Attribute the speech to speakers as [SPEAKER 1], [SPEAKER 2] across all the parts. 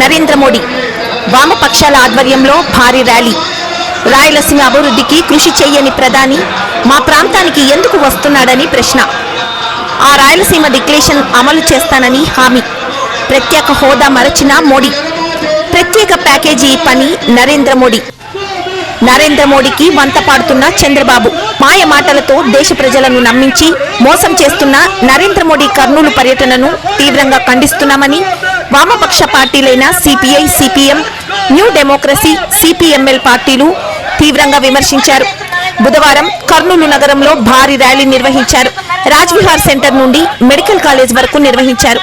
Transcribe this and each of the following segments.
[SPEAKER 1] నరేంద్ర మోడీ. వామపక్షాల ఆధ్వర్యంలో భారీ ర్యాలీ. రాయలసీమ అభివృద్ధికి కృషి చేయని ప్రధాని మా ప్రాంతానికి ఎందుకు వస్తున్నాడని ప్రశ్న. ఆ రాయలసీమ డిక్లేషన్ అమలు చేస్తానని హామీ. ప్రత్యేక హోదా మరచిన మోడీ. ప్రత్యేక ప్యాకేజీ పని నరేంద్ర మోడీ. నరేంద్ర మోడీకి వంత పాడుతున్న చంద్రబాబు. మాయ మాటలతో దేశ ప్రజలను నమ్మించి మోసం చేస్తున్న నరేంద్ర మోడీ కర్నూలు పర్యటనను తీవ్రంగా ఖండిస్తున్నామని వామపక్ష పార్టీలైన CPI CPM new democracy CPML పార్టీలు తీవ్రంగా విమర్శించారు. బుధవారం కర్నూలు నగరంలో భారీ ర్యాలీ నిర్వహించారు. రాజ్విహార్ సెంటర్ నుండి మెడికల్ కాలేజ్ వరకు నిర్వహించారు.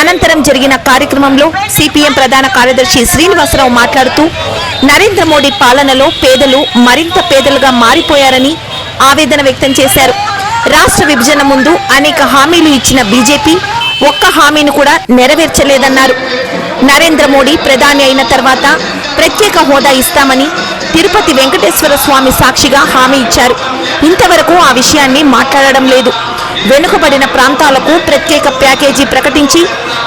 [SPEAKER 1] అనంతరం జరిగిన కార్యక్రమంలో సిపిఎం ప్రధాన కార్యదర్శి శ్రీనివాసరావు మాట్లాడుతూ నరేంద్ర మోడీ పాలనలో పేదలు మరింత పేదలుగా మారిపోయారని ఆవేదన వ్యక్తం చేశారు. రాష్ట్ర విభజన ముందు అనేక హామీలు ఇచ్చిన బీజేపీ ఒక్క హామీని కూడా నెరవేర్చలేదన్నారు. నరేంద్ర మోడీ ప్రధాని అయిన తర్వాత ప్రత్యేక హోదా ఇస్తామని తిరుపతి వెంకటేశ్వర స్వామి సాక్షిగా హామీ ఇచ్చారు. ఇంతవరకు ఆ విషయాన్ని మాట్లాడడం లేదు. వెనుకబడిన ప్రాంతాలకు ప్రత్యేక ప్యాకేజీ ప్రకటించి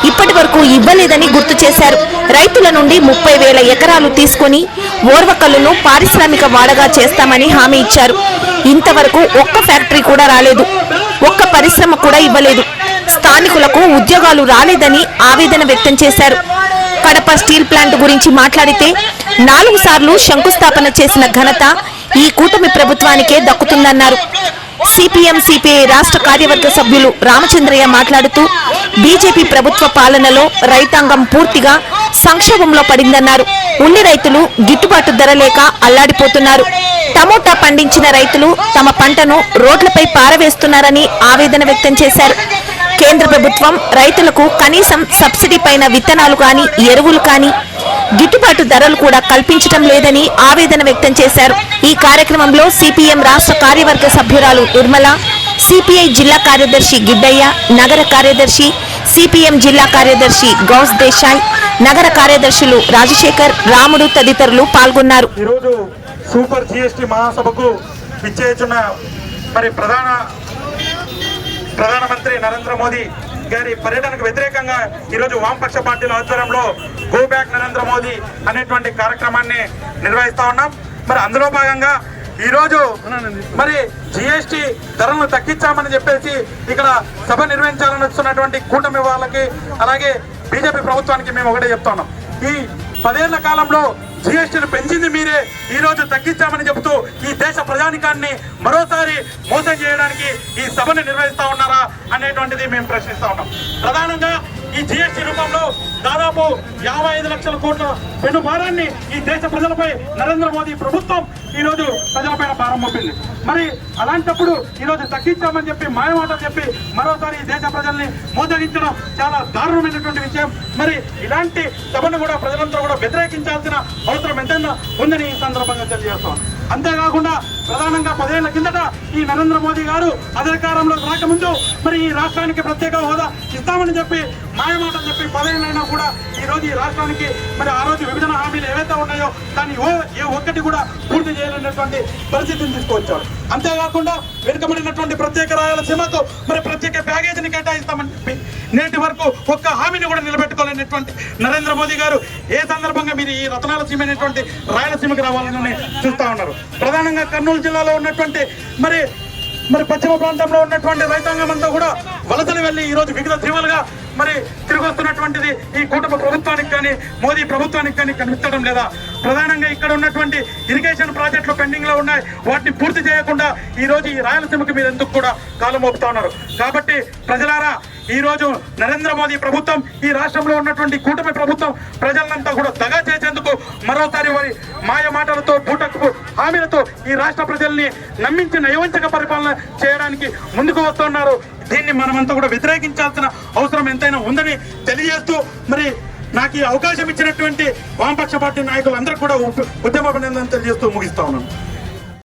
[SPEAKER 1] ఇప్పటి వరకు ఇవ్వలేదని గుర్తు చేశారు. రైతుల నుండి ముప్పై వేల ఎకరాలు తీసుకొని ఓర్వకల్లును పారిశ్రామిక వాడగా చేస్తామని హామీ ఇచ్చారు. ఇంతవరకు ఒక్క ఫ్యాక్టరీ కూడా రాలేదు. ఒక్క పరిశ్రమ కూడా ఇవ్వలేదు. స్థానికులకు ఉద్యోగాలు రాలేదని ఆవేదన వ్యక్తం చేశారు. కడప స్టీల్ ప్లాంట్ గురించి మాట్లాడితే నాలుగు సార్లు శంకుస్థాపన చేసిన ఘనత ఈ కూటమి ప్రభుత్వానికే దక్కుతుందన్నారు. సిపిఎం సిపిఐ రాష్ట్ర కార్యవర్గ సభ్యులు రామచంద్రయ్య మాట్లాడుతూ బీజేపీ ప్రభుత్వ పాలనలో రైతాంగం పూర్తిగా సంక్షోభంలో పడిందన్నారు. ఉల్లి రైతులు గిట్టుబాటు ధర లేక అల్లాడిపోతున్నారు. టమోటా పండించిన రైతులు తమ పంటను రోడ్లపై పారవేస్తున్నారని ఆవేదన వ్యక్తం చేశారు. కేంద్ర ప్రభుత్వం రైతులకు కనీసం సబ్సిడీ పైన విత్తనాలు కానీ ఎరువులు కానీ గిట్టుబాటు ధరలు కూడా కల్పించడం లేదని ఆవేదన వ్యక్తం చేశారు. ఈ కార్యక్రమంలో సిపిఎం రాష్ట్ర కార్యవర్గ సభ్యురాలు నిర్మల సిపిఐ జిల్లా కార్యదర్శి గిడ్డయ్య నగర కార్యదర్శి సిపిఎం జిల్లా కార్యదర్శి గౌస్ దేశాయ్ నగర కార్యదర్శులు రాజశేఖర్ రాముడు తదితరులు పాల్గొన్నారు.
[SPEAKER 2] ఈరోజు సూపర్ జిఎస్టి మహాసభకు విచ్చేస్తున్న మరి ప్రధాన ప్రధానమంత్రి నరేంద్ర మోదీ గారి పర్యటనకు వ్యతిరేకంగా ఈరోజు వామపక్ష పార్టీల ఆధ్వర్యంలో గో బ్యాక్ నరేంద్ర మోదీ అనేటువంటి కార్యక్రమాన్ని నిర్వహిస్తా ఉన్నాం. మరి అందులో భాగంగా ఈరోజు మరి జిఎస్టి ధరలను తగ్గించామని చెప్పేసి ఇక్కడ సభ నిర్వహించాలని వస్తున్నటువంటి కూటమి వాళ్ళకి అలాగే బీజేపీ ప్రభుత్వానికి మేము ఒకటే చెప్తున్నాం ఈ పదేళ్ళ కాలంలో జిఎస్టీని పెంచింది మీరే ఈరోజు తగ్గించామని చెబుతూ ఈ దేశ ప్రజానికాన్ని మరోసారి మోసం చేయడానికి ఈ సభను నిర్వహిస్తా ఉన్నారా? అనేటువంటిది మేము ప్రశ్నిస్తా ఉన్నాం. ప్రధానంగా ఈ జిఎస్టీ రూపంలో దాదాపు యాభై ఐదు లక్షల కోట్ల పెను భారాన్ని ఈ దేశ ప్రజలపై నరేంద్ర మోదీ ప్రభుత్వం ఈ రోజు ప్రజలపైన భారం మరి అలాంటప్పుడు ఈ రోజు తగ్గించామని చెప్పి మాయమాటలు చెప్పి మరోసారి ఈ దేశ ప్రజల్ని మోదగించడం చాలా దారుణమైనటువంటి విషయం. మరి ఇలాంటి సభను కూడా ప్రజలంతా కూడా వ్యతిరేకించాల్సిన అవసరం ఎంతైనా ఉందని ఈ సందర్భంగా తెలియజేస్తాం. అంతేకాకుండా ప్రధానంగా పదేళ్ళ కిందట ఈ నరేంద్ర మోదీ గారు అధికారంలో రాకముందు మరి ఈ రాష్ట్రానికి ప్రత్యేక హోదా ఇస్తామని చెప్పి మాయమాటలు చెప్పి పదేళ్ళైనా కూడా ఈ రోజు ఈ రాష్ట్రానికి మరి ఆ రోజు విభజన హామీలు ఏవైతే ఉన్నాయో దాన్ని ఓ ఏ ఒక్కటి కూడా పూర్తి చేయలేనటువంటి పరిస్థితిని తీసుకొచ్చారు అంతేకాకుండా వెనుకబడినటువంటి ప్రత్యేక రాయలసీమకు మరి ప్రత్యేక ప్యాకేజీని కేటాయిస్తామని చెప్పి నేటి వరకు ఒక్క హామీని కూడా నిలబెట్టుకోలేనటువంటి నరేంద్ర మోదీ గారు ఏ సందర్భంగా మీరు ఈ రతనాల సీమ అనేటువంటి రాయలసీమకి రావాలని చూస్తా ఉన్నారు. ప్రధానంగా కర్నూలు జిల్లాలో ఉన్నటువంటి మరి మరి పశ్చిమ ప్రాంతంలో ఉన్నటువంటి రైతాంగం అంతా కూడా వలసలు వెళ్ళి ఈ రోజు వివిధ తీవ్రలుగా మరి తిరిగొస్తున్నటువంటిది ఈ కుటుంబ ప్రభుత్వానికి కానీ మోదీ ప్రభుత్వానికి కానీ కనిపించడం లేదా? ప్రధానంగా ఇక్కడ ఉన్నటువంటి ఇరిగేషన్ ప్రాజెక్టులు పెండింగ్లో ఉన్నాయి. వాటిని పూర్తి చేయకుండా ఈ రోజు ఈ రాయలసీమకి మీరు ఎందుకు కూడా కాలు మోపుతా ఉన్నారు? కాబట్టి ప్రజలారా ఈ రోజు నరేంద్ర మోదీ ప్రభుత్వం ఈ రాష్ట్రంలో ఉన్నటువంటి కూటమి ప్రభుత్వం ప్రజలంతా కూడా దగా చేసేందుకు మరోసారి వారి మాయ మాటలతో బూటకు హామీలతో ఈ రాష్ట్ర ప్రజల్ని నమ్మించి నయవంచక పరిపాలన చేయడానికి ముందుకు వస్తున్నారు. దీన్ని మనమంతా కూడా వ్యతిరేకించాల్సిన అవసరం ఎంతైనా ఉందని తెలియజేస్తూ మరి నాకు ఈ అవకాశం ఇచ్చినటువంటి వామపక్ష పార్టీ నాయకులందరూ కూడా ఉద్యమ అభినందనలు తెలియజేస్తూ ముగిస్తా ఉన్నాను.